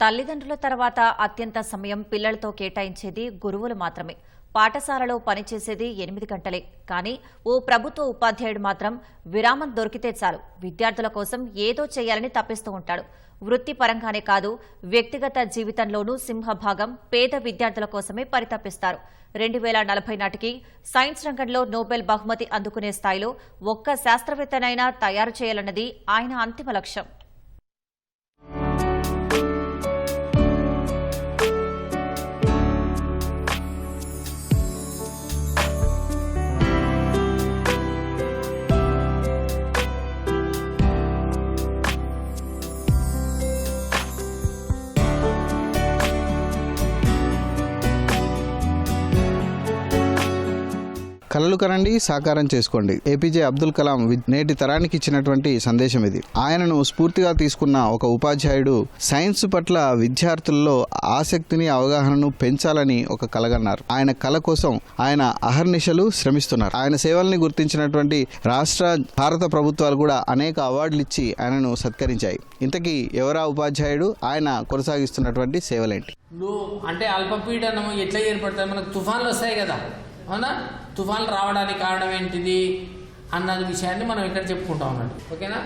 తల్లిదండ్రుల తర్వాత అత్యంత సమయం పిల్లలతో కేటాయించేది గురువులు మాత్రమే. పాఠశాలలో పనిచేసేది ఎనిమిది గంటలే. కానీ ఓ ప్రభుత్వ ఉపాధ్యాయుడు మాత్రం విరామం దొరికితే చాలు. విద్యార్థుల కోసం ఏదో చేయాలని తప్పిస్తూ ఉంటాడు. వృత్తిపరంగానే కాదు వ్యక్తిగత జీవితంలోనూ సింహభాగం పేద విద్యార్థుల కోసమే పరితపిస్తారు. రెండు వేల నలభై నాటికి సైన్స్ రంగంలో నోబెల్ బహుమతి అందుకునే స్థాయిలో ఒక్క శాస్త్రవేత్తనైనా తయారు చేయాలన్నది ఆయన అంతిమ లక్ష్యం. కలలు కనండి సాకారం చేసుకోండి. ఏపీజే అబ్దుల్ కలాం నేటి తరానికి ఇచ్చినటువంటి సందేశం ఇది. ఆయనను స్ఫూర్తిగా తీసుకున్న ఒక ఉపాధ్యాయుడు సైన్స్ పట్ల విద్యార్థుల్లో ఆసక్తిని అవగాహనను పెంచాలని ఒక కలగన్నారు. ఆయన కళ కోసం ఆయన అహర్నిశలు శ్రమిస్తున్నారు. ఆయన సేవల్ని గుర్తించినటువంటి రాష్ట్ర భారత ప్రభుత్వాలు కూడా అనేక అవార్డులు ఇచ్చి ఆయనను సత్కరించాయి. ఇంతకీ ఎవరా ఉపాధ్యాయుడు? ఆయన కొనసాగిస్తున్నటువంటి సేవలేంటి? అంటే అల్పపీడనం ఎట్లా ఏర్పడతాయి? మనకు తుఫాన్లు వస్తాయి కదా. అవునా? తుఫాన్లు రావడానికి కారణం ఏంటిది? అన్న విషయాన్ని మనం ఇక్కడ చెప్పుకుంటాం అన్నట్టు. ఓకేనా?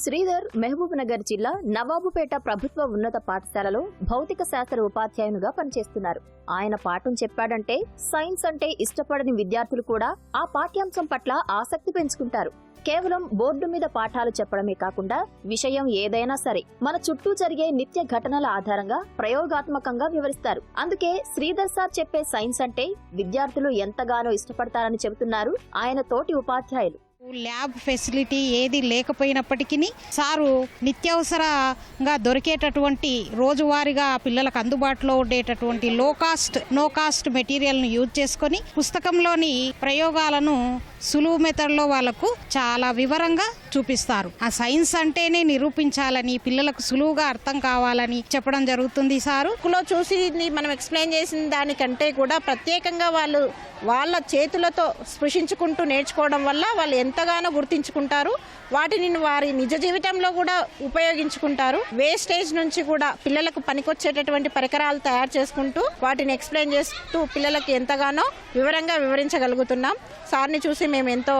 శ్రీధర్ మహబూబ్ నగర్ జిల్లా నవాబుపేట ప్రభుత్వ ఉన్నత పాఠశాలలో భౌతిక శాస్త్ర ఉపాధ్యాయునిగా పనిచేస్తున్నారు. ఆయన పాఠం చెప్పాడంటే సైన్స్ అంటే ఇష్టపడని విద్యార్థులు కూడా ఆ పాఠ్యాంశం పట్ల ఆసక్తి పెంచుకుంటారు. కేవలం బోర్డు మీద పాఠాలు చెప్పడమే కాకుండా విషయం ఏదైనా సరే మన చుట్టూ జరిగే నిత్య ఘటనల ఆధారంగా ప్రయోగాత్మకంగా వివరిస్తారు. అందుకే శ్రీధర్ సార్ చెప్పే సైన్స్ అంటే విద్యార్థులు ఎంతగానో ఇష్టపడతారని చెబుతున్నారు ఆయన తోటి ఉపాధ్యాయులు. ల్యాబ్ ఫెసిలిటీ ఏది లేకపోయినప్పటికీ సారు నిత్యావసరంగా దొరికేటటువంటి రోజువారీగా పిల్లలకు అందుబాటులో ఉండేటటువంటి లో కాస్ట్ నో కాస్ట్ మెటీరియల్ను యూజ్ చేసుకొని పుస్తకంలోని ప్రయోగాలను సులువు మెథడ్లో వాళ్ళకు చాలా వివరంగా చూపిస్తారు. ఆ సైన్స్ అంటేనే నిరూపించాలని పిల్లలకు సులువుగా అర్థం కావాలని చెప్పడం జరుగుతుంది సారు. లో చూసి మనం ఎక్స్ప్లెయిన్ చేసిన దానికంటే కూడా ప్రత్యేకంగా వాళ్ళు వాళ్ళ చేతులతో స్పృశించుకుంటూ నేర్చుకోవడం వల్ల వాళ్ళు ఎంతగానో గుర్తించుకుంటారు. వాటిని వారి నిజ జీవితంలో కూడా ఉపయోగించుకుంటారు. వేస్టేజ్ నుంచి కూడా పిల్లలకు పనికొచ్చేటటువంటి పరికరాలు తయారు చేసుకుంటూ వాటిని ఎక్స్ప్లెయిన్ చేస్తూ పిల్లలకు ఎంతగానో వివరంగా వివరించగలుగుతున్నాం. సార్ని చూసి మేము ఎంతో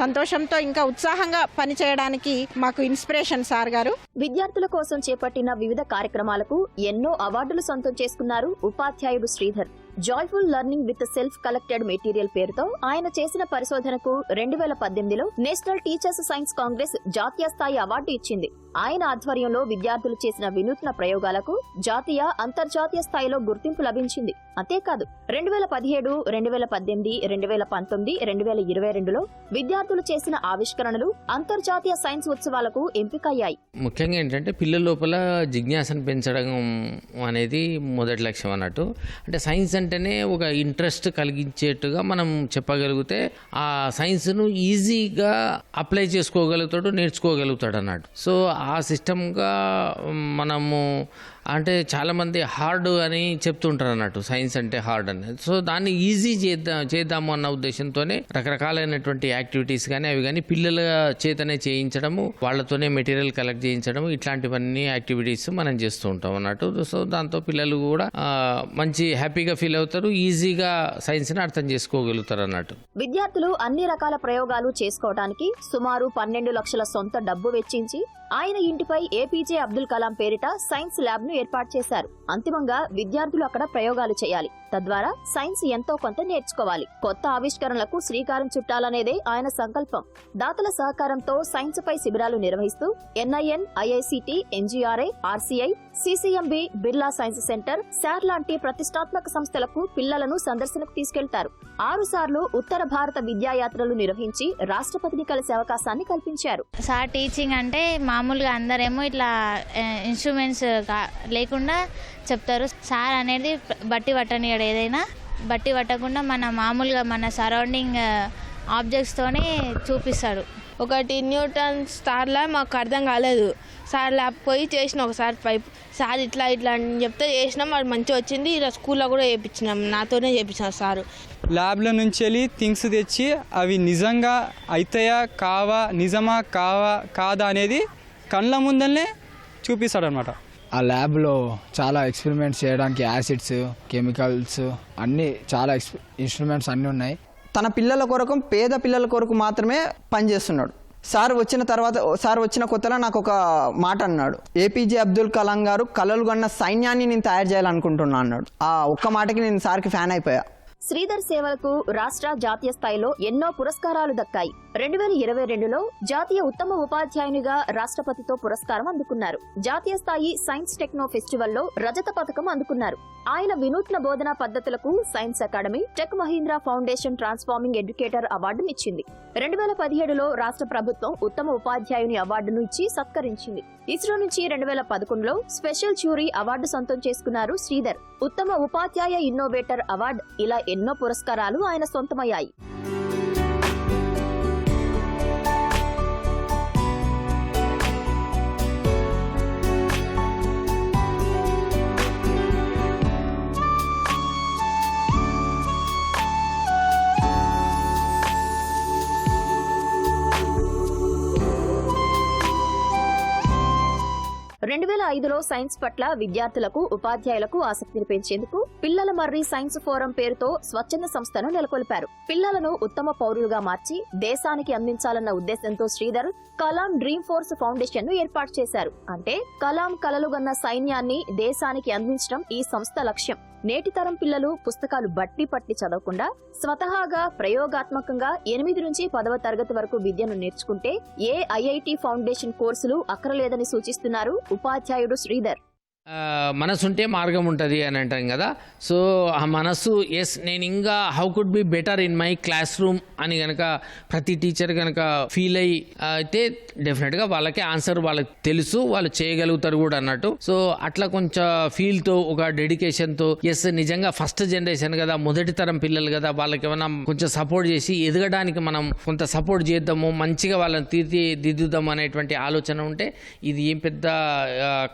సంతోషంతో ఇంకా ఉత్సాహంగా పనిచేయడానికి మాకు ఇన్స్పిరేషన్ సార్ గారు. విద్యార్థుల కోసం చేపట్టిన వివిధ కార్యక్రమాలకు ఎన్నో అవార్డులు సొంతం చేసుకున్నారు ఉపాధ్యాయుడు Sridhar. Joyful learning with self collected material పేరుతో ఆయన చేసిన పరిశోధనకు రెండు వేల పద్దెనిమిదిలో నేషనల్ టీచర్స్ సైన్స్ కాంగ్రెస్ జాతీయ స్థాయి అవార్డు ఇచ్చింది. ఆయన ఆధ్వర్యంలో విద్యార్థులు చేసిన వినూత్న ప్రయోగాలకు జాతీయ అంతర్జాతీయ స్థాయిలో గుర్తింపు లభించింది. అంతేకాదు రెండు వేల పదిహేడు రెండు వేల పద్దెనిమిది రెండు వేల పంతొమ్మిది రెండు వేల ఇరవై రెండులో విద్యార్థులు చేసిన ఆవిష్కరణలు అంతర్జాతీయ సైన్స్ ఉత్సవాలకు ఎంపికయ్యాయి. ముఖ్యంగా ఏంటంటే పిల్లల లోపల జిజ్ఞాసను పెంచడం అనేది మొదటి లక్ష్యం అన్నట్టు. అంటే సైన్స్ అంటేనే ఒక ఇంట్రెస్ట్ కలిగించేట్టుగా మనం చెప్పగలిగితే ఆ సైన్స్ను ఈజీగా అప్లై చేసుకోగలుగుతాడు నేర్చుకోగలుగుతాడు అన్నట్టు సో ఆ సిస్టమ్గా మనము అంటే చాలామంది హార్డ్ అని చెప్తుంటారు అన్నట్టు సైన్స్ అంటే హార్డ్ అని. సో దాన్ని ఈజీ చేద్దాం చేద్దాము అన్న ఉద్దేశంతోనే రకరకాలైనటువంటి యాక్టివిటీస్ కానీ అవి కానీ పిల్లల చేతనే చేయించడము వాళ్ళతోనే మెటీరియల్ కలెక్ట్ చేయించడము ఇట్లాంటివన్నీ యాక్టివిటీస్ మనం చేస్తూ ఉంటాం అన్నట్టు. సో దాంతో పిల్లలు కూడా మంచి హ్యాపీగా ఫీల్ అవుతారు ఈజీగా సైన్స్ని అర్థం చేసుకోగలుగుతారు అన్నట్టు. విద్యార్థులు అన్ని రకాల ప్రయోగాలు చేసుకోవడానికి సుమారు పన్నెండు లక్షల సొంత డబ్బు వెచ్చించి ఆయన ఇంటిపై ఏపీజే అబ్దుల్ కలాం పేరిట సైన్స్ ల్యాబ్ను ఏర్పాటు చేశారు. అంతిమంగా విద్యార్థులు అక్కడ ప్రయోగాలు చేయాలి. తద్వారా సైన్స్ ఎంతో కొంత నేర్చుకోవాలి. కొత్త ఆవిష్కరణలకు శ్రీకారం చుట్టాలనేదే ఆయన సంకల్పం. దాతల సహకారంతో సైన్స్ పై శిబిరాలు నిర్వహిస్తూ NIN IICT NGRA RCI CCMB Birla science centre SHAR లాంటి ప్రతిష్టాత్మక సంస్థలకు పిల్లలను సందర్శనకు తీసుకెళ్తారు. ఆరు సార్లు ఉత్తర భారత విద్యాయాత్రలు నిర్వహించి రాష్ట్రపతిని కలిసే అవకాశాన్ని కల్పించారు. సార్ టీచింగ్ అంటే మామూలుగా అందరేమో ఇట్లా ఇన్స్ట్రుమెంట్స్ లేకుండా చెప్తారు. సార్ అనేది బట్టి పట్టని ఏదైనా. బట్టి పట్టకుండా మన మామూలుగా మన సరౌండింగ్ ఆబ్జెక్ట్స్తోనే చూపిస్తాడు. ఒకటి న్యూటన్ స్టార్ ల్యాబ్ మాకు అర్థం కాలేదు. సార్ ల్యాబ్ పోయి చేసిన ఒకసారి పైప్ సార్ ఇట్లా ఇట్లా అని చెప్తే చేసినాం వాడు మంచిగా వచ్చింది. ఇలా స్కూల్లో కూడా చేయించినాం నాతోనే చేయించినారు సారు. ల్యాబ్ల నుంచి వెళ్ళి థింగ్స్ తెచ్చి అవి నిజంగా అవుతాయా కావా నిజమా కావా కాదా అనేది కళ్ళ ముందరనే చూపిస్తాడనమాట ఆ ల్యాబ్లో చాలా ఎక్స్పెరిమెంట్స్ చేయడానికి యాసిడ్స్ కెమికల్స్ అన్నీ చాలా ఎక్స్ ఇన్స్ట్రుమెంట్స్ అన్నీ ఉన్నాయి. తన పిల్లల కొరకు పేద పిల్లల కొరకు మాత్రమే పనిచేస్తున్నాడు. సార్ వచ్చిన తర్వాత సార్ వచ్చిన కొత్తలో నాకు ఒక మాట అన్నాడు. ఏపీజే అబ్దుల్ కలాం గారు కలలు కొన్న సైన్యాన్ని నేను తయారు చేయాలనుకుంటున్నా అన్నాడు. ఆ ఒక్క మాటకి నేను సార్కి ఫ్యాన్ అయిపోయా. శ్రీధర్ సేవలకు రాష్ట్ర జాతీయ స్థాయిలో ఎన్నో పురస్కారాలు దక్కాయి. రెండు వేల ఇరవై రెండులో జాతీయ ఉత్తమ ఉపాధ్యాయునిగా రాష్ట్రపతితో పురస్కారం అందుకున్నారు. జాతీయ స్థాయి సైన్స్ టెక్నో ఫెస్టివల్లో రజత పథకం అందుకున్నారు. ఆయన వినూత్న బోధనా పద్ధతులకు science academy tech Mahindra foundation transforming educator అవార్డునిచ్చింది రెండు వేల పదిహేడులో రాష్ట్ర ప్రభుత్వం ఉత్తమ ఉపాధ్యాయుని అవార్డును ఇచ్చి సత్కరించింది. ఇస్రో నుంచి రెండు వేల పదకొండులో స్పెషల్ జ్యూరీ అవార్డు సొంతం చేసుకున్నారు శ్రీధర్. ఉత్తమ ఉపాధ్యాయ ఇన్నోవేటర్ అవార్డు. ఇలా ఎన్నో పురస్కారాలు ఆయన సొంతమయ్యాయి. ఐదులో సైన్స్ పట్ల విద్యార్థులకు ఉపాధ్యాయులకు ఆసక్తిని పెంచేందుకు పిల్లల మర్రి సైన్స్ ఫోరం పేరుతో స్వచ్ఛంద సంస్థను నెలకొల్పారు. పిల్లలను ఉత్తమ పౌరులుగా మార్చి దేశానికి అందించాలన్న ఉద్దేశంతో శ్రీధర్ కలాం డ్రీమ్ ఫోర్స్ ఫౌండేషన్ను ఏర్పాటు చేశారు. అంటే కలాం కలలుగన్న సైన్యాన్ని దేశానికి అందించడం ఈ సంస్థ లక్ష్యం. నేటి తరం పిల్లలు పుస్తకాలు బట్టి పట్టి చదవకుండా స్వతహాగా ప్రయోగాత్మకంగా ఎనిమిది నుంచి పదవ తరగతి వరకు విద్యను నేర్చుకుంటే ఏ ఐఐటి ఫౌండేషన్ కోర్సులు అక్కరలేదని సూచిస్తున్నారు ఉపాధ్యాయుడు శ్రీధర్. మనసు ఉంటే మార్గం ఉంటుంది అని అంటాం కదా. సో ఆ మనసు ఎస్ నేను ఇంకా how could be better in my classroom అని కనుక ప్రతి టీచర్ కనుక ఫీల్ అయ్యి అయితే డెఫినెట్గా వాళ్ళకి ఆన్సర్ వాళ్ళకి తెలుసు వాళ్ళు చేయగలుగుతారు కూడా అన్నట్టు. సో అట్లా కొంచెం ఫీల్తో ఒక డెడికేషన్తో ఎస్ నిజంగా ఫస్ట్ జనరేషన్ కదా మొదటి తరం పిల్లలు కదా వాళ్ళకి ఏమైనా కొంచెం సపోర్ట్ చేసి ఎదగడానికి మనం కొంత సపోర్ట్ చేద్దాము మంచిగా వాళ్ళని తీర్చిదిద్దుదాం అనేటువంటి ఆలోచన ఉంటే ఇది ఏం పెద్ద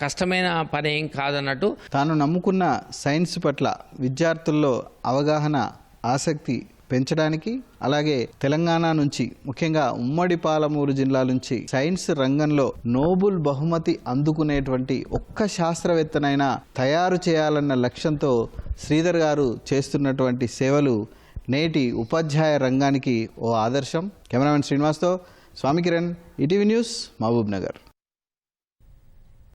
కష్టమైన పని ఏం కాదన్నట్టు తాను నమ్ముకున్న సైన్స్ పట్ల విద్యార్థుల్లో అవగాహన ఆసక్తి పెంచడానికి అలాగే తెలంగాణ నుంచి ముఖ్యంగా ఉమ్మడి పాలమూరు జిల్లా నుంచి సైన్స్ రంగంలో నోబుల్ బహుమతి అందుకునేటువంటి ఒక్క శాస్త్రవేత్తనైనా తయారు చేయాలన్న లక్ష్యంతో శ్రీధర్ గారు చేస్తున్నటువంటి సేవలు నేటి ఉపాధ్యాయ రంగానికి ఓ ఆదర్శం. కెమెరామెన్ శ్రీనివాస్తో స్వామి కిరణ్ ఈటీవీ న్యూస్ మహబూబ్ నగర్